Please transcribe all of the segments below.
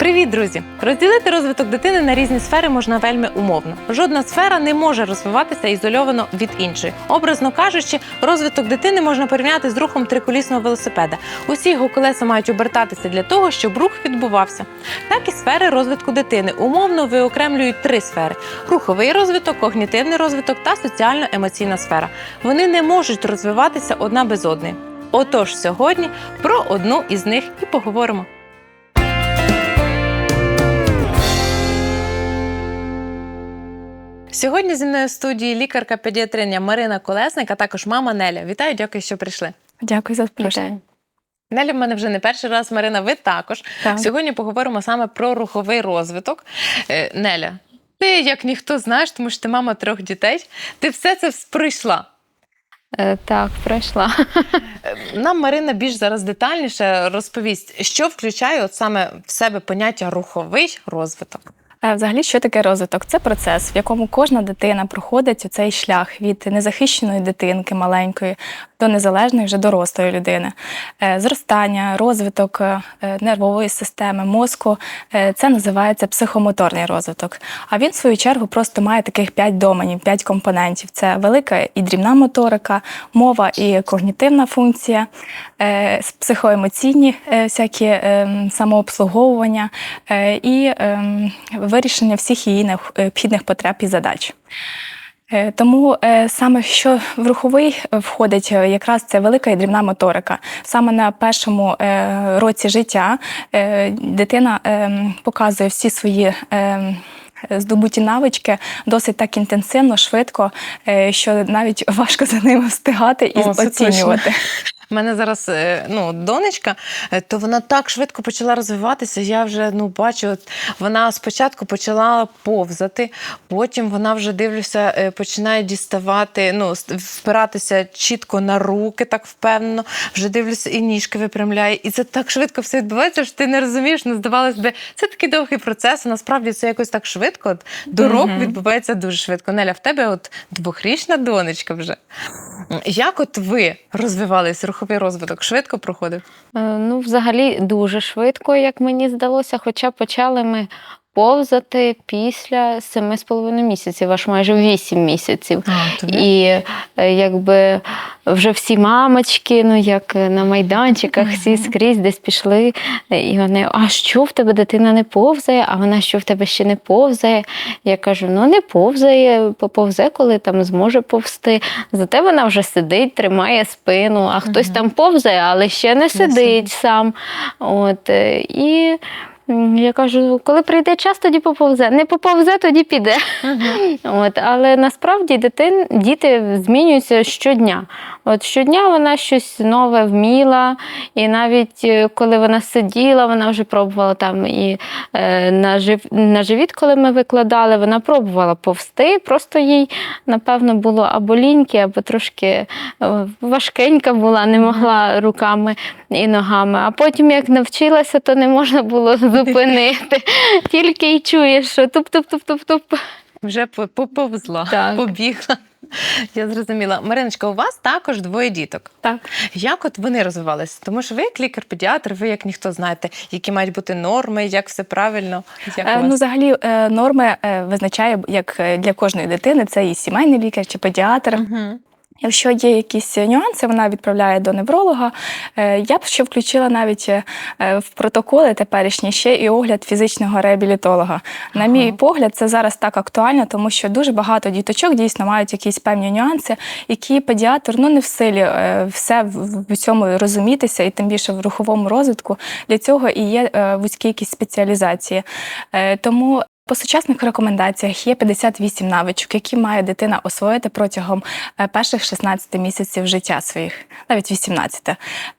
Привіт, друзі! Розділити розвиток дитини на різні сфери можна вельми умовно. Жодна сфера не може розвиватися ізольовано від іншої. Образно кажучи, розвиток дитини можна порівняти з рухом триколісного велосипеда. Усі його колеса мають обертатися для того, щоб рух відбувався. Так і сфери розвитку дитини умовно виокремлюють три сфери: руховий розвиток, когнітивний розвиток та соціально-емоційна сфера. Вони не можуть розвиватися одна без одної. Отож, сьогодні про одну із них і поговоримо. Сьогодні зі мною в студії лікарка педіатриня Марина Колесник, а також мама Неля. Вітаю, дякую, що прийшли. Дякую за запрошення. Неля в мене вже не перший раз. Марина, ви також. Так. Сьогодні поговоримо саме про руховий розвиток. Е, Неля, ти як ніхто знаєш, тому що ти мама трьох дітей. Ти все це пройшла. Е, Так, пройшла. Е, Нам Марина більш зараз детальніше розповість, що включає от саме в себе поняття руховий розвиток. Взагалі, що таке розвиток? Це процес, в якому кожна дитина проходить цей шлях від незахищеної дитинки маленької до незалежної вже дорослої людини. Е, Зростання, розвиток е, нервової системи, мозку е, це називається психомоторний розвиток. А він, в свою чергу, просто має таких п'ять доменів, п'ять компонентів: це велика і дрібна моторика, мова і когнітивна функція, психоемоційні всякі самообслуговування і ем, вирішення всіх її необх- необхідних потреб і задач. Е, Тому е, саме що в руховий е, входить якраз це велика і дрібна моторика. Саме на першому році життя дитина показує всі свої. Здобуті навички досить так інтенсивно, швидко, що навіть важко за ними встигати і О, оцінювати. У мене зараз е, ну, донечка, е, то вона так швидко почала розвиватися. Я вже ну, бачу, от вона спочатку почала повзати, потім вона вже дивлюся, е, починає діставати, ну, впиратися чітко на руки, так впевнено. Вже дивлюся, і ніжки випрямляє. І це так швидко все відбувається, що ти не розумієш, ну, здавалось би, це такий довгий процес. А насправді це якось так швидко. От, до року Мгм. відбувається дуже швидко. Неля, в тебе от двохрічна донечка вже. Як от ви розвивались, руховий розвиток? Швидко проходив? Е, Ну, взагалі, дуже швидко, як мені здалося, хоча почали ми повзати після семи з половиною місяців, аж майже вісім місяців. І е, якби вже всі мамочки, ну як на майданчиках, всі скрізь десь пішли. І вони, а що в тебе дитина не повзає? А вона що в тебе ще не повзає? Я кажу: ну не повзає, поповзе, коли там зможе повзти. Зате вона вже сидить, тримає спину, а хтось там повзає, але ще не сидить сидить. сам. От, е, і я кажу, коли прийде час, тоді поповзе. Не поповзе, тоді піде. От, але насправді дитин, діти змінюються щодня. От щодня вона щось нове вміла, і навіть е, коли вона сиділа, вона вже пробувала там і е, на, жив, на живіт, коли ми викладали, вона пробувала повсти. Просто їй, напевно, було або ліньки, або трошки е, важкенька була, не могла руками і ногами. А потім, як навчилася, то не можна було зупинити. Тільки й чуєш, що туп-туп-туп-туп-туп. Вже по- поповзла, Так. побігла. Я зрозуміла. Мариночка, у вас також двоє діток. Так. Як от вони розвивалися? Тому що ви як лікар-педіатр, ви як ніхто знаєте, які мають бути норми, як все правильно. Як Е, Ну, взагалі, е, норми е, визначає як е, для кожної дитини, це і сімейний лікар чи педіатр. Мгм. Якщо є якісь нюанси, вона відправляє до невролога. Е, Я б ще включила навіть е, в протоколи теперішні ще і огляд фізичного реабілітолога. На Ага. мій погляд, це зараз так актуально, тому що дуже багато діточок дійсно мають якісь певні нюанси, які педіатр ну не в силі е, все в цьому розумітися, і тим більше в руховому розвитку. Для цього і є е, вузькі якісь спеціалізації. Е, Тому по сучасних рекомендаціях є 58 навичок, які має дитина освоїти протягом е, перших 16 місяців життя своїх, навіть 18.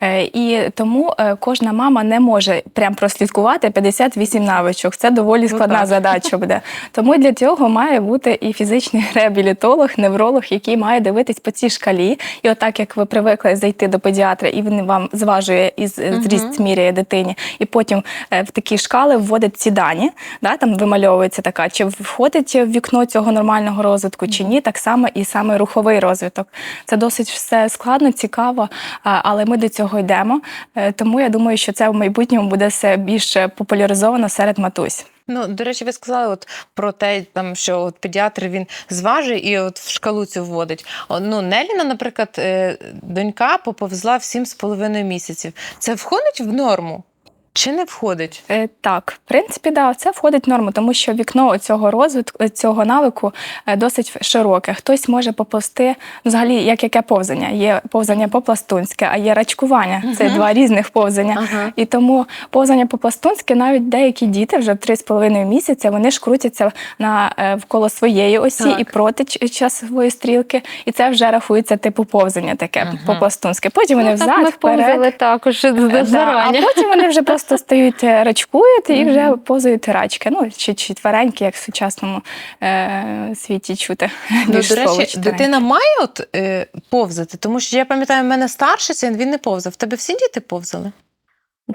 Е, І тому е, кожна мама не може прям прослідкувати 58 навичок. Це доволі складна так. задача буде. Тому для цього має бути і фізичний реабілітолог, невролог, який має дивитись по цій шкалі. І отак, як ви привикли зайти до педіатра, і він вам зважує і зріст міряє дитині, і потім в такі шкали вводить ці дані, да, там вимальовує відслідковується така, чи входить в вікно цього нормального розвитку, чи ні. Так само і саме руховий розвиток. Це досить все складно, цікаво, але ми до цього йдемо. Е, Тому я думаю, що це в майбутньому буде все більш популяризовано серед матусь. Ну, до речі, ви сказали от про те, там, що от педіатр він зважує і от в шкалу цю вводить. Ну, Неліна, наприклад, е, донька поповзла в 7,5 місяців. Це входить в норму чи не входить? Е, Так, в принципі, да, це входить в норму, тому що вікно цього розвитку цього навику е, досить широке. Хтось може поповзти взагалі, як яке повзання. Є повзання по-пластунське, а є рачкування. Це два різних повзання. Ага. І тому повзання по-пластунськи навіть деякі діти вже в 3,5 місяця вони ж крутяться на е, вколо своєї осі Так. і проти часової стрілки, і це вже рахується типу повзання таке Мгм. по-пластунськи. Потім вони Ну, так взад, ми вперед. повзали також Е, Да. А потім вони вже просто стають рачкують і вже позують рачки. Ну, чи четверенькі, як в сучасному е, світі чути. Ну, до речі, дитина має от е, повзати, тому що я пам'ятаю, в мене старший син, він не повзав. В тебе всі діти повзали?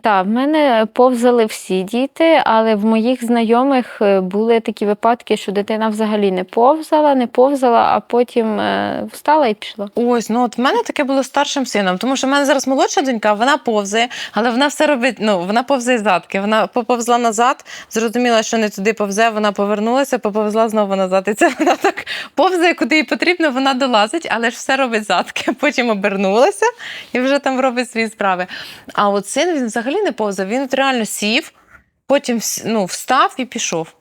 Так, в мене повзали всі діти, але в моїх знайомих е, були такі випадки, що дитина взагалі не повзала, не повзала, а потім е, встала і пішла. Ось, ну от в мене таке було старшим сином, тому що в мене зараз молодша донька, вона повзає, але вона все робить. Ну вона повзає задки. Вона поповзла назад, зрозуміла, що не туди повзе. Вона повернулася, поповзла знову назад. І це вона так повзає, куди їй потрібно. Вона долазить, але ж все робить задки. Потім обернулася і вже там робить свої справи. А от син він взагалі не повзав. Він от реально сів, потім ну, встав і пішов.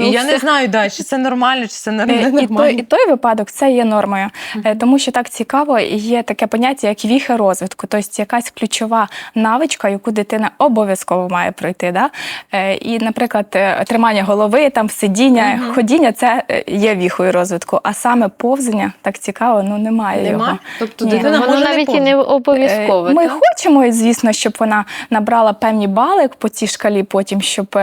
І я не знаю, да, чи це нормально, чи це не Е, І той, і той випадок це є нормою, Е, тому що так цікаво, є таке поняття, як віхи розвитку, тобто якась ключова навичка, яку дитина обов'язково має пройти. Да? Е, І, наприклад, е, тримання голови, там сидіння, Мгм. ходіння це є віхою розвитку, а саме повзання так цікаво, ну немає його. Тобто Ні. дитина Воно може навіть не і не обов'язково. Ми так? хочемо, звісно, щоб вона набрала певні бали по цій шкалі, потім, щоб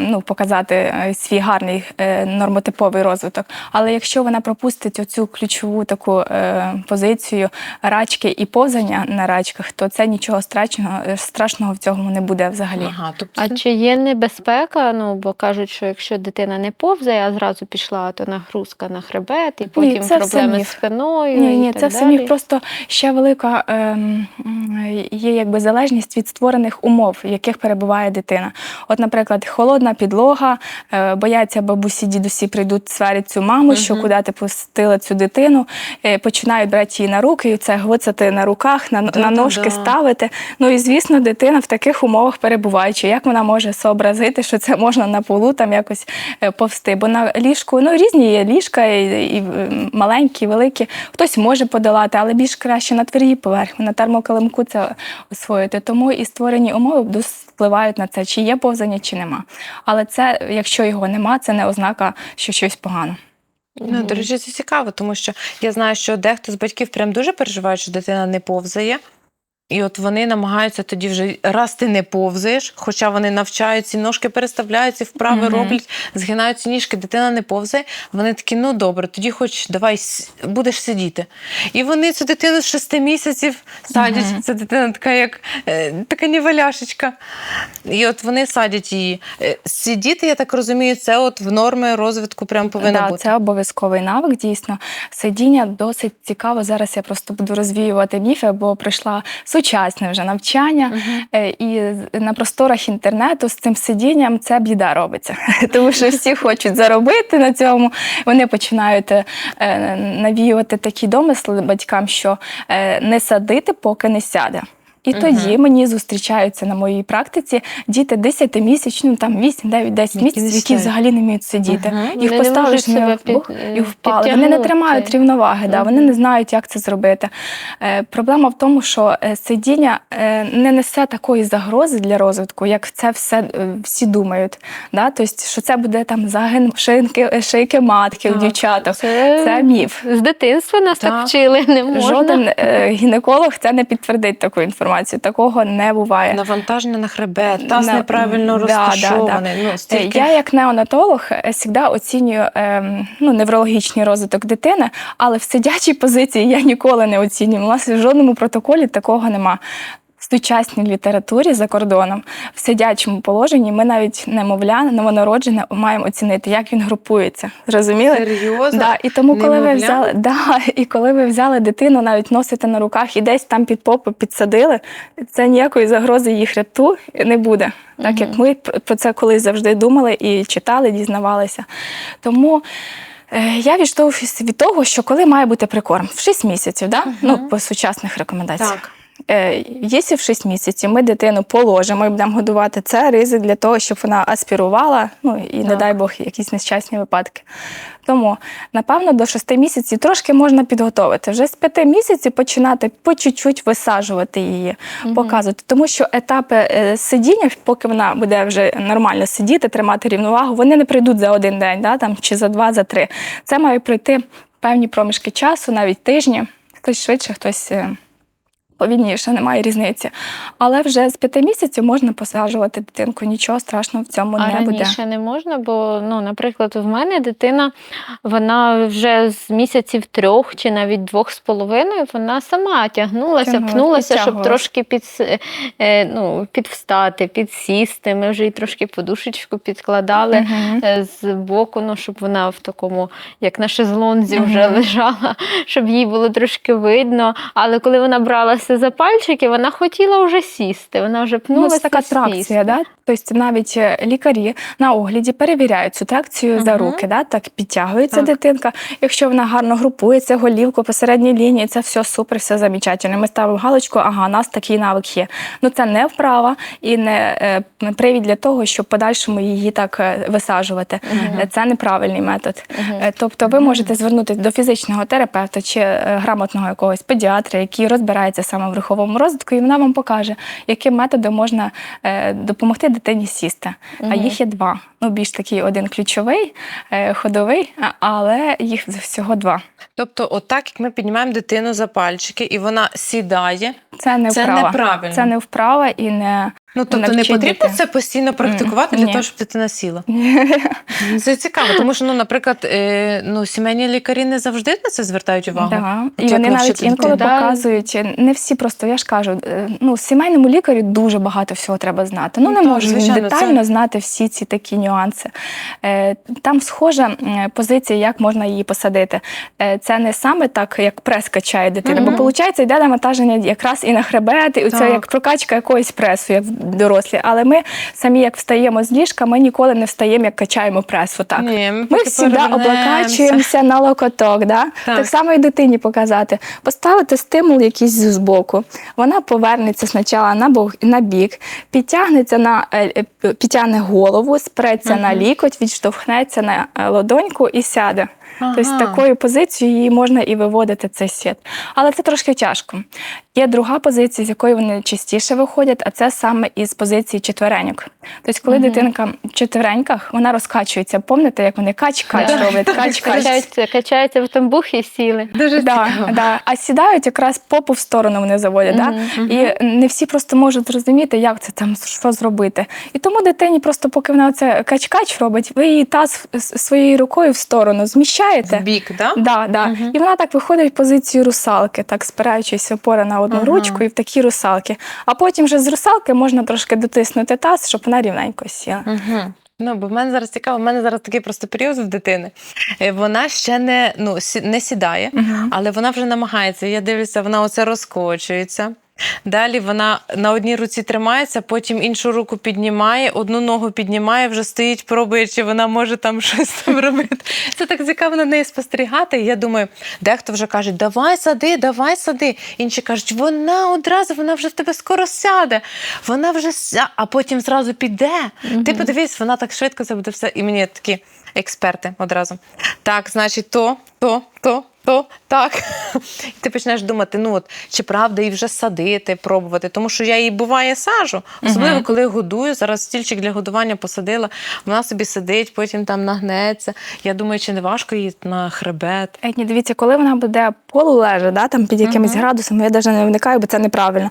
ну, показати свій гарний е, нормотиповий розвиток. Але якщо вона пропустить оцю ключову таку е, позицію рачки і повзання на рачках, то це нічого страшного, страшного в цьому не буде взагалі. Ага, тобто А чи є небезпека? Ну, бо кажуть, що якщо дитина не повзає, а зразу пішла, то нагрузка на хребет, і потім це проблеми з спиною. Ні, і ні, так це все міф. Просто ще велика ем, є якби залежність від створених умов, в яких перебуває дитина. От, наприклад, холодна підлога, е, бояться бабусі, дідусі прийдуть сварять цю маму, що Мгм. куди ти пустила цю дитину, е, починають брати її на руки, і це глоцати на руках, на, на Да-да-да. ножки ставити. Ну і звісно, дитина в таких умовах перебуваючи, як вона може сообразити, що це можна на полу там якось е, повсти. Бо на ліжку ну різні є ліжка, і, і е, маленькі, і великі. Хтось може подолати, але більш краще на твердій поверхні, на термокилимку це освоїти. Тому і створені умови впливають на це, чи є повзання, чи нема. Але це, якщо його нема, це не ознака, що щось погано. Ну, до речі, це цікаво, тому що я знаю, що дехто з батьків прям дуже переживає, що дитина не повзає. І от вони намагаються тоді вже раз ти не повзаєш, хоча вони навчаються, ножки переставляються, вправи Мгм. роблять, згинаються ніжки, дитина не повзає. Вони такі, ну добре, тоді хоч давай будеш сидіти. І вони цю дитину з шести місяців садять. Мгм. Ця дитина така, як е, така нівеляшечка. І от вони садять її. Е, Сидіти, я так розумію, це от в норми розвитку прям повинно да, бути. Це обов'язковий навик, дійсно. Сидіння досить цікаво. Зараз я просто буду розвіювати міфи, бо прийшла сучасне вже навчання. uh -huh. І на просторах інтернету з цим сидінням це біда робиться. Тому що всі хочуть заробити на цьому. Вони починають е, навіювати такі домисли батькам, що е, не садити, поки не сяде. І Мгм. тоді мені зустрічаються на моїй практиці діти 10-місячні, ну там 8, 9, 10 місяців, які взагалі не вміють сидіти. Мгм. Їх Вони поставиш на під- і впали. Вони не тримають рівноваги, да, вони не знають, як це зробити. Е, проблема в тому, що е, сидіння е, не несе такої загрози для розвитку, як це все е, всі думають. Да? Тобто, що це буде там загин шинки, е, шийки матки у Так. дівчаток. Це, Це міф. З дитинства нас так, Так. вчили, не можна. Жоден е, гінеколог це не підтвердить таку інформацію. Такого не буває. Навантаження на хребет, таз На- неправильно да, да, да. Ну, Е, стільки... Я, як неонатолог, завжди оцінюю ем, ну, неврологічний розвиток дитини, але в сидячій позиції я ніколи не оцінюю. У нас в жодному протоколі такого нема. Сучасній літературі за кордоном в сидячому положенні ми навіть немовля, новонароджене маємо оцінити, як він групується. Зрозуміли? Серйозно? Да, і тому, коли ви взяли, да, і коли ви взяли дитину, навіть носите на руках і десь там під попу підсадили, це ніякої загрози її хребту не буде. Так як ми про це колись завжди думали і читали, дізнавалися. Тому. е, Я відштовхуюся від того, що коли має бути прикорм в 6 місяців, да? ну, по сучасних рекомендаціях. Так. Е, Якщо в 6 місяців ми дитину положимо і будемо годувати, це ризик для того, щоб вона аспірувала, ну і не Так. дай Бог, якісь нещасні випадки. Тому, напевно, до 6 місяців трошки можна підготовити. Вже з 5 місяців починати по чуть-чуть висаджувати її, показувати. Тому що етапи е, сидіння, поки вона буде вже нормально сидіти, тримати рівновагу, вони не прийдуть за один день, да, там, чи за два, за три. Це має пройти певні проміжки часу, навіть тижні. Хтось швидше, хтось. Повільніше, немає різниці. Але вже з п'яти місяців можна посаджувати дитинку. Нічого страшного в цьому А не буде. раніше не можна, бо, ну, наприклад, в мене дитина, вона вже з місяців трьох чи навіть двох з половиною, вона сама тягнулася, Тягнулась, пхнулася, щоб трошки під, е, ну, підвстати, підсісти. Ми вже їй трошки подушечку підкладали е, з боку, ну, щоб вона в такому, як на шезлонзі, вже лежала, щоб їй було трошки видно. Але коли вона бралася за пальчики, вона хотіла вже сісти. Вона вже Ну, пнулася. це така сісти. тракція, да? тобто навіть е, лікарі на огляді перевіряють цю тракцію за руки, да? так підтягується Так. дитинка. Якщо вона гарно групується, голівку по середній лінії, це все супер, все замечательно. Ми ставимо галочку, ага, у нас такий навик є. Ну це не вправа і не е, привід для того, щоб подальшому її так е, висаджувати. Е, Це неправильний метод. Е, Тобто ви можете звернутися до фізичного терапевта чи грамотного якогось педіатра, який розбирається саме в руховому розвитку, і вона вам покаже, яким методом можна е, допомогти дитині сісти. А їх є два. Ну, більш такий один ключовий, е, ходовий, але їх всього два. Тобто, отак, як ми піднімаємо дитину за пальчики, і вона сідає. Це не Це вправа. неправильно. Це не вправа і не Ну тобто не потрібно це постійно практикувати Ні. для того, щоб дитина сіла. Ну, Це цікаво, тому що, ну, наприклад, е, ну, сімейні лікарі не завжди на це звертають увагу. Да. І вони навіть інколи? Да. показують, не всі просто, я ж кажу, е, ну, сімейному лікарю дуже багато всього треба знати. Ну, Ну, не так, може він звичайно, детально це- знати всі ці такі нюанси. Е, Там схожа позиція, як можна її посадити. Е, Це не саме так, як прес качає дитина, бо виходить, йде навантаження якраз і на хребет, і це як прокачка якоїсь пресу, як дорослі. Але ми самі, як встаємо з ліжка, ми ніколи не встаємо, як качаємо прес. Отак. Ні, ми, Ми завжди облокачуємося на локоток, да? Так. так. само і дитині показати. Поставити стимул якийсь з боку. Вона повернеться спочатку на бок, на бік, підтягнеться на е, е, підтягне голову, спреться на лікоть, відштовхнеться на е, ладоньку і сяде. Тобто такою позицією її можна і виводити цей світ. Але це трошки тяжко. Є друга позиція, з якої вони частіше виходять, а це саме із позиції четвереньок. Тобто, коли дитинка в четвереньках, вона розкачується. Пам'ятаєте, як вони кач-кач Да. роблять, кач-кач. Качаються, в тамбух і сіли. Дуже Да, да. А сідають якраз попу в сторону вони заводять. Да? І не всі просто можуть зрозуміти, як це там, що зробити. І тому дитині просто, поки вона це кач-кач робить, ви її таз своєю рукою в сторону зміщаєте. В бік, да? Да, да. І вона так виходить в позицію русалки, так спираючись опора на одну Ага. ручку і в такі русалки. А потім вже з русалки можна трошки дотиснути таз, щоб вона рівненько сіла. Угу. Ну, бо в мене зараз цікаво, в мене зараз такий просто період в дитини. Е, Вона ще не, ну, не сідає, Мгм. але вона вже намагається. Я дивлюся, вона оце розкочується. Далі вона на одній руці тримається, потім іншу руку піднімає, одну ногу піднімає, вже стоїть, пробує, чи вона може там щось там робити. Це так цікаво на неї спостерігати. І я думаю, дехто вже каже, давай сади, давай сади. Інші кажуть, вона одразу, вона вже в тебе скоро сяде, вона вже ся, а потім зразу піде. Ти подивись, вона так швидко це буде все. І мені такі експерти одразу. Так, значить, то, то, то. То так, і ти почнеш думати, ну от чи правда її вже садити, пробувати. Тому що я її буває сажу, особливо коли годую. Зараз стільчик для годування посадила, вона собі сидить, потім там нагнеться. Я думаю, чи не важко її на хребет. Етні, дивіться, коли вона буде полулежа, да, там під якимось градусом, я навіть не вникаю, бо це неправильно.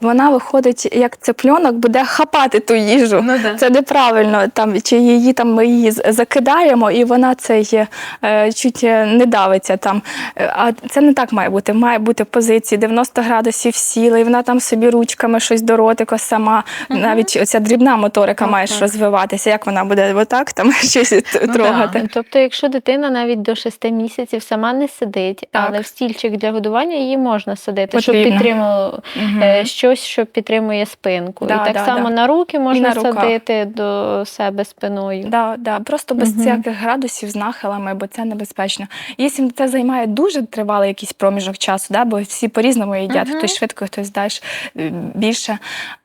Вона виходить як цепльонок, буде хапати ту їжу. Ну да. Це неправильно. Там чи її там ми її закидаємо, і вона цей е, чуть е, не давиться там. А це не так має бути. Має бути в позиції 90 градусів сіли, і вона там собі ручками щось до ротика сама. Навіть оця дрібна моторика Так, має так. розвиватися. Як вона буде отак там щось Ну трогати? Тобто, якщо дитина навіть до 6 місяців сама не сидить, Так. але в стільчик для годування її можна садити, щоб Потрібно. підтримало Мгм. е, щось, що підтримує спинку. Да, і так да, само да. на руки можна на садити до себе спиною. Да, да, просто без Мгм. всяких градусів з нахилами, бо це небезпечно. Якщо це займає дуже тривалий якийсь проміжок часу, да, бо всі по-різному їдять, Мгм. хтось швидко, хтось далі більше,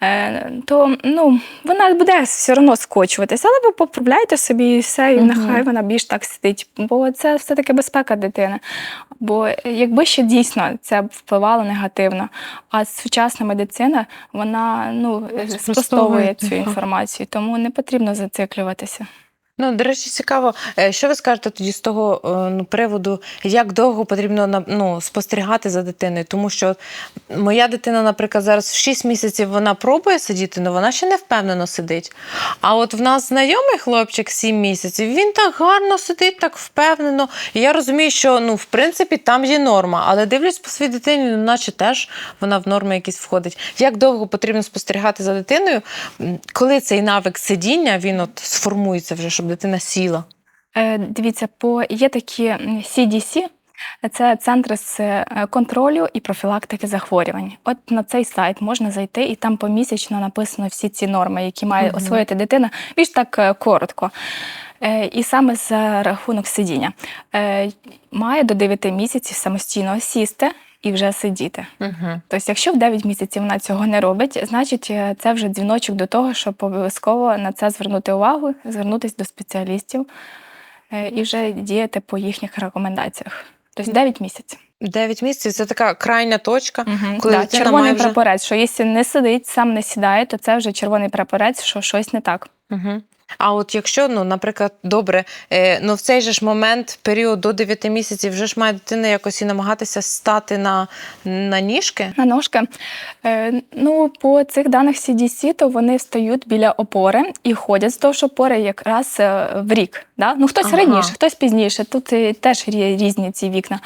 е, то ну, вона буде все одно скочуватися, але ви поправляйте собі і все, і Мгм. нехай вона більш так сидить. Бо це все-таки безпека дитини. Бо якби ще дійсно це впливало негативно, а сучасна медицина вона ну, спростовує цю інформацію, тому не потрібно зациклюватися. Ну, до речі, цікаво, е, що ви скажете тоді з того е, ну, приводу, як довго потрібно ну, спостерігати за дитиною? Тому що моя дитина, наприклад, зараз в 6 місяців вона пробує сидіти, але вона ще не впевнено сидить. А от в нас знайомий хлопчик 7 місяців, він так гарно сидить, так впевнено. І я розумію, що ну, в принципі там є норма, але дивлюсь по своїй дитині, ну, наче теж вона в норми якісь входить. Як довго потрібно спостерігати за дитиною, коли цей навик сидіння він от сформується вже, щоб дитина сіла? Е, Дивіться, по є такі CDC, це центри з е, контролю і профілактики захворювань. От на цей сайт можна зайти, і там помісячно написано всі ці норми, які має Мгм. освоїти дитина, більш так е, коротко. І саме за рахунок сидіння. Має до 9 місяців самостійно сісти і вже сидіти. Угу. Тобто, якщо в 9 місяців вона цього не робить, значить е, це вже дзвіночок до того, щоб обов'язково на це звернути увагу, звернутися до спеціалістів е, і вже діяти по їхніх рекомендаціях. Тобто 9 місяців. 9 місяців це така крайня точка. Коли да, червоний має вже- прапорець, що якщо не сидить, сам не сідає, то це вже червоний прапорець, що щось не так. Угу. А от якщо, ну, наприклад, добре, е, ну в цей же ж момент, період до 9 місяців, вже ж має дитина якось і намагатися стати на, на ніжки. На ножки. Е, ну, по цих даних CDC, то вони встають біля опори і ходять вздовж опори якраз е, в рік. Да? Ну, хтось Ага. раніше, хтось пізніше. Тут теж рі- різні ці вікна,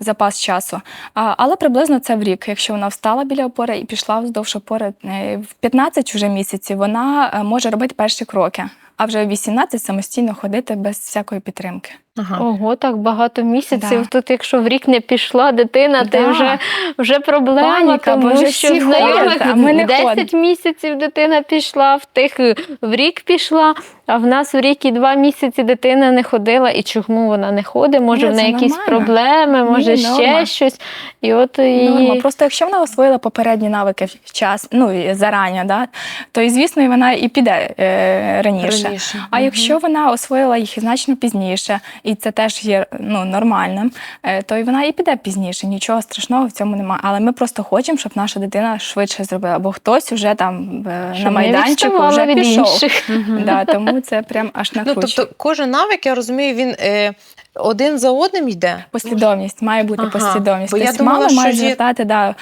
запас часу. А, але приблизно це в рік. Якщо вона встала біля опори і пішла вздовж опори, е, в 15 вже місяців вона е, може робити перші кроки, а вже в 18 самостійно ходити без всякої підтримки. Ага. Ого, так багато місяців. Да. Тут, якщо в рік не пішла дитина, ти вже, вже проблема, Паніка, бо тому вже що всі знайомих ми не 10 ходимо. місяців дитина пішла, в тих в рік пішла, а в нас в рік і два місяці дитина не ходила. І чому вона не ходить? Може, Ні, в неї якісь нормально. проблеми, може Ні, ще норма. щось. І от її... Норма. Просто якщо вона освоїла попередні навики в час, ну зарані, да, то і звісно і вона і піде е, раніше. Раніше. А Мгм. якщо вона освоїла їх значно пізніше, і це теж є ну, нормальним, е, то і вона і піде пізніше. Нічого страшного в цьому немає. Але ми просто хочемо, щоб наша дитина швидше зробила, бо хтось вже там е, Щоб на майданчику вже від пішов. інших. Да, тому це прям аж на Ну, тобто кожен навик, я розумію, він е, один за одним йде. Послідовність має бути Ага, послідовність. бо я Тобто думала, мама що має є- звертати, да,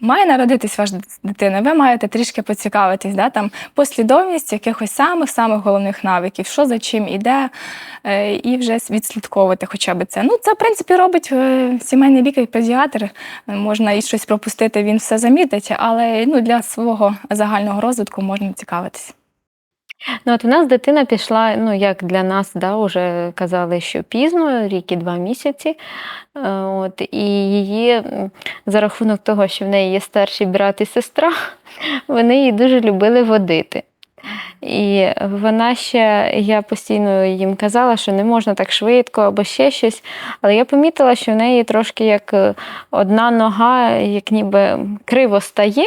має народитись ваша дитина. Ви маєте трішки поцікавитись, да, там послідовність якихось самих самих головних навиків, що за чим іде, е, і вже відслідковувати хоча б це. Ну, це в принципі робить е, сімейний лікар, педіатр. Можна і щось пропустити, він все замітить, але ну, для свого загального розвитку можна цікавитись. Ну, от в нас дитина пішла, ну як для нас, да, вже казали, що пізно, рік і два місяці. Е, От, і її за рахунок того, що в неї є старший брат і сестра, вони її дуже любили водити. І вона ще, я постійно їм казала, що не можна так швидко або ще щось. Але я помітила, що в неї трошки як е, одна нога, як ніби криво стає.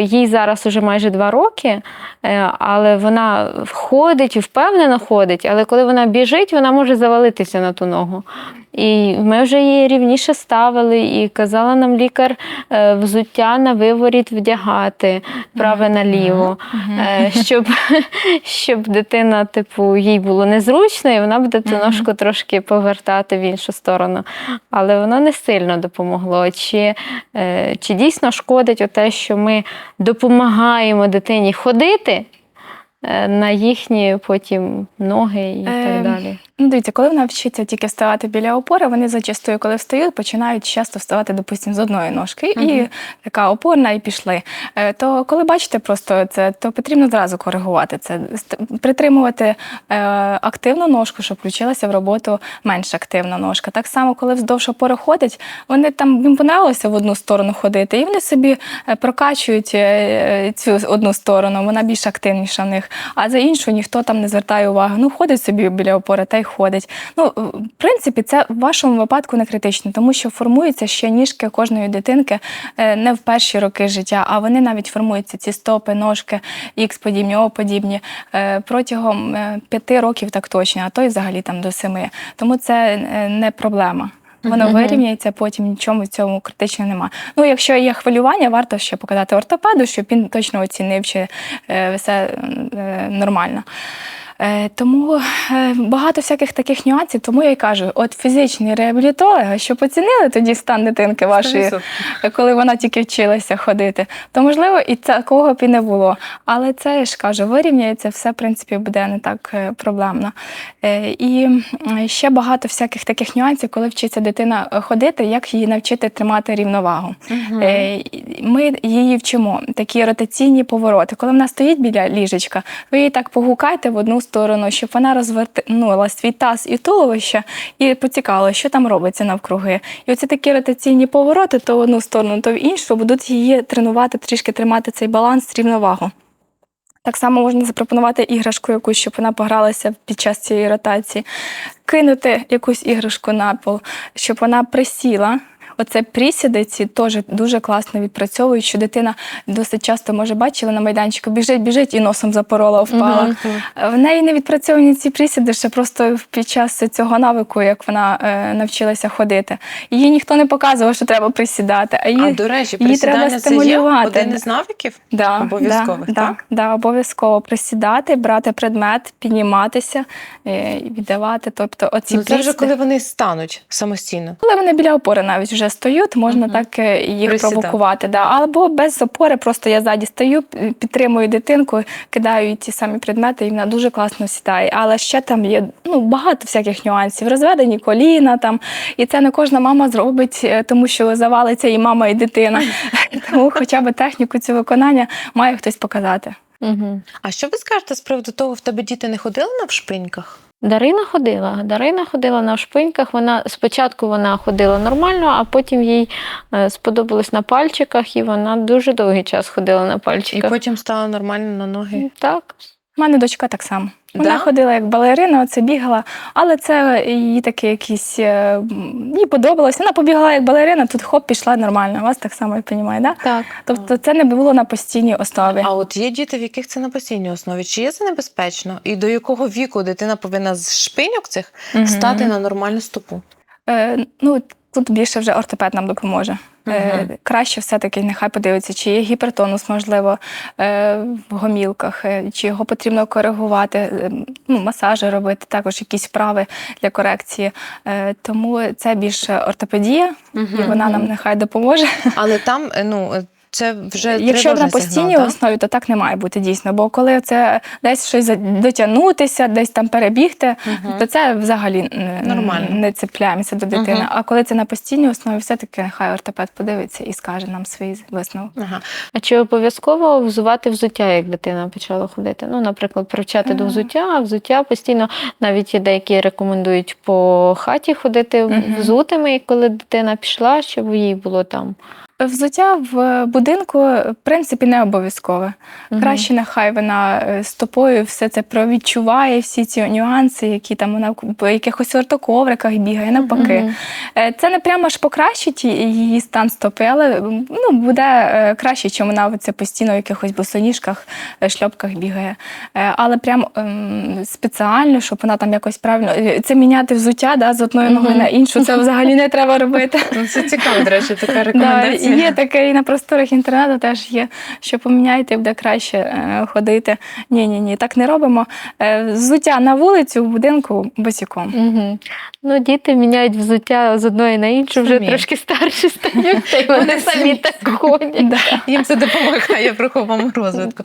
Їй зараз уже майже два роки, е, але вона ходить і впевнено ходить, але коли вона біжить, вона може завалитися на ту ногу. І ми вже її рівніше ставили, і казала нам лікар е, взуття на виворіт вдягати праве наліво, е, щоб, щоб дитина, типу, їй було незручно, і вона буде ту ножку трошки повертати в іншу сторону. Але воно не сильно допомогло. Чи, е, чи дійсно шкодить те, що ми допомагаємо дитині ходити на їхні потім ноги і так Ем, далі? Ну, дивіться, коли вона вчиться тільки вставати біля опори, вони зачастую, коли встають, починають часто вставати, допустимо, з одної ножки, і така опорна, і пішли. Е, То коли бачите просто це, то потрібно одразу коригувати це, притримувати е, активну ножку, щоб включилася в роботу менш активна ножка. Так само, коли вздовж опори ходять, вони там їм понравилося в одну сторону ходити, і вони собі е, прокачують е, цю одну сторону, вона більш активніша в них. А за іншу ніхто там не звертає уваги. Ну, ходить собі біля опори та й ходить. Ну, в принципі, це в вашому випадку не критично, тому що формуються ще ніжки кожної дитинки е, не в перші роки життя, а вони навіть формуються ці стопи, ножки, ікс подібні, о подібні е, протягом е, п'яти років так точно, а то й взагалі там до семи. Тому це не проблема. Воно Мгм. вирівняється, потім нічому в цьому критично нема. Ну, якщо є хвилювання, варто ще показати ортопеду, щоб він точно оцінив, чи все нормально. Е, Тому е, багато всяких таких нюансів, тому я й кажу: от фізичні реабілітологи, щоб оцінили тоді стан дитинки вашої, коли вона тільки вчилася ходити, то можливо і такого б і не було. Але це я ж кажу, вирівняється, все в принципі буде не так е, проблемно. І ще багато всяких таких нюансів, коли вчиться дитина ходити, як її навчити тримати рівновагу. І Ми її вчимо такі ротаційні повороти. Коли вона стоїть біля ліжечка, ви її так погукайте в одну сторону, щоб вона розвернула свій таз і туловище і поцікавила, що там робиться навкруги. І оці такі ротаційні повороти, то в одну сторону, то в іншу, будуть її тренувати, трішки тримати цей баланс, рівновагу. Так само можна запропонувати іграшку якусь, щоб вона погралася під час цієї ротації, кинути якусь іграшку на пол, щоб вона присіла. Оце присіди ці теж дуже класно відпрацьовують, що дитина досить часто може бачила на майданчику, біжить, біжить і носом запорола, впала. В неї не відпрацьовані ці присіди ще просто під час цього навику, як вона е, навчилася ходити. Їй ніхто не показував, що треба присідати, а їй А до речі, її треба присідання це є один із навиків Да, обов'язкових, да, так? Да, да, обов'язково присідати, брати предмет, підніматися, е, і віддавати. Тобто, оці Ну, це вже коли вони стануть самостійно. Коли вони біля опори навіть вже стоять, можна Мгм. так е, їх Присідати. провокувати. Да. Або без опори, просто я ззаді стою, підтримую дитинку, кидаю ті самі предмети, і вона дуже класно сідає. Але ще там є ну, багато всяких нюансів. Розведені коліна там. І це не кожна мама зробить, е, тому що завалиться і мама, і дитина. Тому хоча б техніку цього виконання має хтось показати. Угу. А що ви скажете з приводу того, в тебе діти не ходили на вшпиньках? Дарина ходила. Дарина ходила на шпиньках. Вона спочатку вона ходила нормально, а потім їй е, сподобалось на пальчиках, і вона дуже довгий час ходила на І потім стала нормально на ноги. Так. У мене дочка так само. Вона Да? ходила як балерина, оце бігала, але це її таке якісь е, їй подобалось. Вона побігала як балерина, тут хоп, пішла нормально. Вас так само я розумію, да? Так. Тобто це не було на постійній основі. А от є діти, в яких це на постійній основі. Чи є це небезпечно? І до якого віку дитина повинна з шпиньок цих Мгм. стати на нормальну стопу? Е, ну, тут більше вже ортопед нам допоможе. Е, Мгм. краще все-таки нехай подивиться, чи є гіпертонус, можливо, е, в гомілках, е, чи його потрібно коригувати, е, ну, масажі робити, також якісь вправи для корекції. Е, тому це більше ортопедія, і вона нам нехай допоможе. Але там, е, ну, е, це вже Якщо на постійній сигнал, основі, то так не має бути дійсно. Бо коли це десь щось дотягнутися, десь там перебігти, Мгм. то це взагалі е, Нормально. не цепляємося до дитини. Мгм. А коли це на постійній основі, все-таки нехай ортопед подивиться і скаже нам свій висновок. Ага. А чи обов'язково взувати взуття, як дитина почала ходити? Ну, наприклад, привчати до взуття, а взуття постійно навіть є деякі рекомендують по хаті ходити Мгм. взутими, і коли дитина пішла, щоб їй було там. Взуття в будинку, в принципі, не обов'язкове. Мгм. Краще нехай вона е, стопою все це провідчуває, всі ці нюанси, які там вона в якихось ортоковриках бігає, навпаки. Е, Це не прямо ж покращить її стан стопи, але ну, буде е, краще, чим вона це постійно в якихось босоніжках, шльопках бігає. Але прям ем, спеціально, щоб вона там якось правильно. Це міняти взуття да, з одної ноги Мгм. на іншу, це взагалі не треба робити. Ну, це цікаво, до речі, така Да, рекомендація. Є таке і на просторах інтернету теж є, що поміняйте, буде краще е, ходити. Ні, ні, ні, так не робимо. Е, Взуття на вулицю в будинку босиком. Угу. Ну, діти міняють взуття з одної на іншу, вже Самі. трошки старші стають, та й вони Вони самі самі. так ходять. Да. Їм це допомагає в руховому розвитку.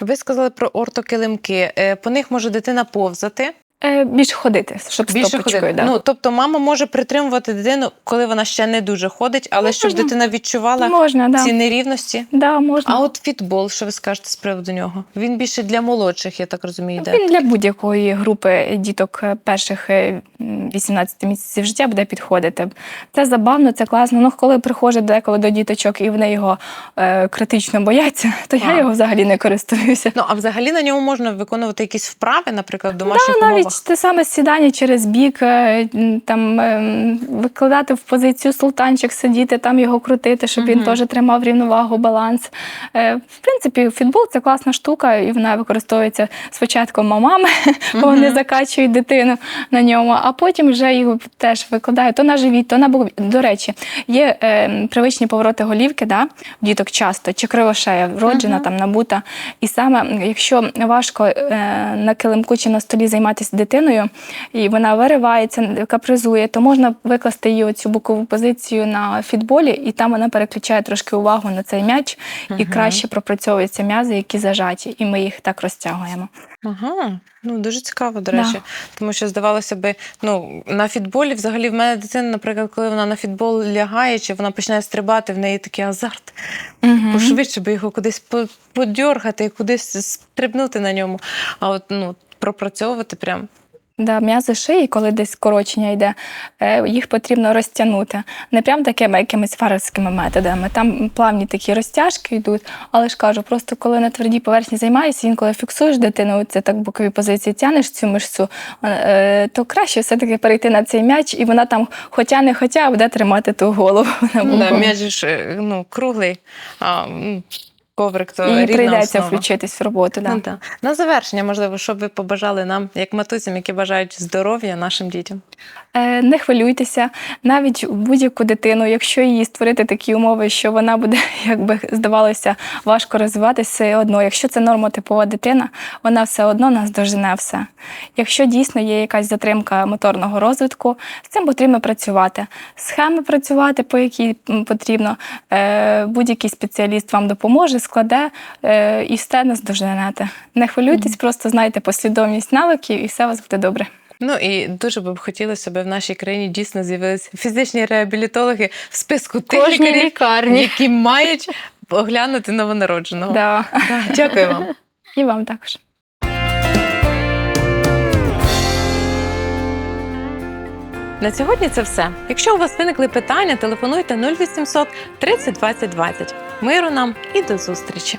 Ви сказали про ортокилимки. Е, По них може дитина повзати. Е, більше ходити, щоб Більше ходити. Да. Ну, тобто мама може притримувати дитину, коли вона ще не дуже ходить, але щоб Можна. дитина відчувала можна, да. ці нерівності. Да, можна. А от фітбол, що ви скажете з приводу нього? Він більше для молодших, я так розумію, йде. Він для будь-якої групи діток е, перших е, 18 місяців життя буде підходити. Це забавно, це класно. Ну, коли приходять деколи до діточок і вони його е, критично бояться, то я його взагалі не користуюся. Ну а взагалі на ньому можна виконувати якісь вправи, наприклад, в домашніх Та, навіть те саме сідання через бік, е, там ем, викладати в позицію султанчик, сидіти, там його крутити, щоб він теж тримав рівновагу, баланс. Е, В принципі, футбол це класна штука, і вона використовується спочатку мамами, бо вони закачують дитину на ньому, а потім вже їх теж викладають то на живіт, то на бок. До речі, є е, привичні повороти голівки, да, діток часто, чи кривошея вроджена, Мгм. там набута. І саме якщо важко е, на килимку чи на столі займатися дитиною, і вона виривається, капризує, то можна викласти її оцю бокову позицію на фітболі, і там вона переключає трошки увагу на цей м'яч, і Мгм. краще пропрацьовуються м'язи, які зажаті, і ми їх так розтягуємо. Ага, ну дуже цікаво, до Да. речі. Тому що здавалося би, ну на фітболі, взагалі, в мене дитина, наприклад, коли вона на фітбол лягає, чи вона починає стрибати, в неї такий азарт. Мгм. Пошвидше би його кудись по- подьоргати, кудись стрибнути на ньому. А от ну пропрацьовувати прям. Да, м'язи шиї, коли десь скорочення йде, е, їх потрібно розтягнути. Не прям такими якимись фарерськими методами. Там плавні такі розтяжки йдуть, але ж кажу, просто коли на твердій поверхні займаєшся, інколи фіксуєш дитину, це так в боковій позиції тянеш цю мишцю, е, то краще все-таки перейти на цей м'яч, і вона там, хоча не хоча, буде тримати ту голову. да, м'яч ж е, ну, круглий, а коврик то І рідна прийдеться основа. включитись в роботу. Да. Ну, да. На завершення, можливо, що б ви побажали нам, як матусям, які бажають здоров'я нашим дітям. Е, Не хвилюйтеся, навіть будь-яку дитину, якщо їй створити такі умови, що вона буде, як би здавалося, важко розвиватися, все одно. Якщо це нормотипова дитина, вона все одно нас дожене все. Якщо дійсно є якась затримка моторного розвитку, з цим потрібно працювати. Схеми працювати, по якій потрібно, е, будь-який спеціаліст вам допоможе, складе е, і все нас доженете. Не хвилюйтесь, просто знайте послідовність навиків, і все у вас буде добре. Ну і дуже би б хотілося, щоб в нашій країні дійсно з'явилися фізичні реабілітологи в списку тих лікарів, лікарні. які мають оглянути новонародженого. Да. Да, Дякую вам. І вам також. На сьогодні це все. Якщо у вас виникли питання, телефонуйте 0800 30 20 20. Миру нам і до зустрічі!